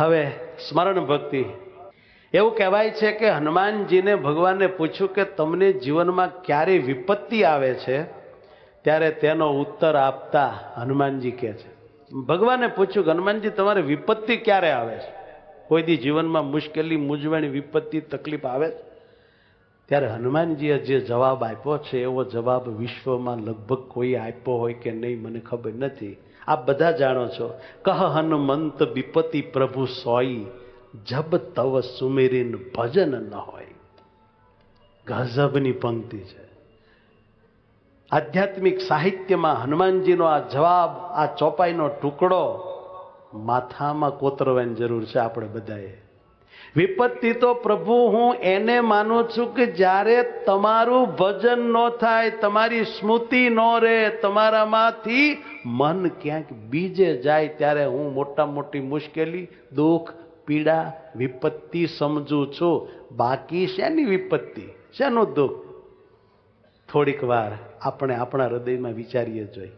હવે સ્મરણ ભક્તિ. એવું કહેવાય છે કે હનુમાનજીને ભગવાનને પૂછ્યું કે તમને જીવનમાં ક્યારે વિપત્તિ આવે છે? ત્યારે તેનો ઉત્તર આપતા હનુમાનજી કહે છે. ભગવાને પૂછ્યું કે હનુમાનજી, તમારે વિપત્તિ ક્યારે આવે છે? કોઈ દી જીવનમાં મુશ્કેલી, મૂંઝવણ, વિપત્તિ, તકલીફ આવે છે? ત્યારે હનુમાનજીએ જે જવાબ આપ્યો છે, એવો જવાબ વિશ્વમાં લગભગ કોઈ આપ્યો હોય કે નહીં મને ખબર નથી. આપ બધા જાણો છો કહ હનુમંત વિપતિ પ્રભુ સોઈ, જબ તવ સુમેરીન ભજન ન હોય. ગઝબની પંક્તિ છે. આધ્યાત્મિક સાહિત્યમાં હનુમાનજીનો આ જવાબ, આ ચોપાઈનો ટુકડો માથામાં કોતરવાની જરૂર છે આપણે બધાએ. વિપત્તિ તો પ્રભુ, હું એને માનું છું કે જ્યારે તમારું ભજન ન થાય, તમારી સ્મૃતિ ન રહે, તમારામાંથી મન ક્યાંક બીજે જાય, ત્યારે હું મોટા મોટી મુશ્કેલી, દુઃખ, પીડા, વિપત્તિ સમજું છું. બાકી શેની વિપત્તિ? શેનું દુઃખ? થોડીક વાર આપણે આપણા હૃદયમાં વિચારીએ જોઈએ.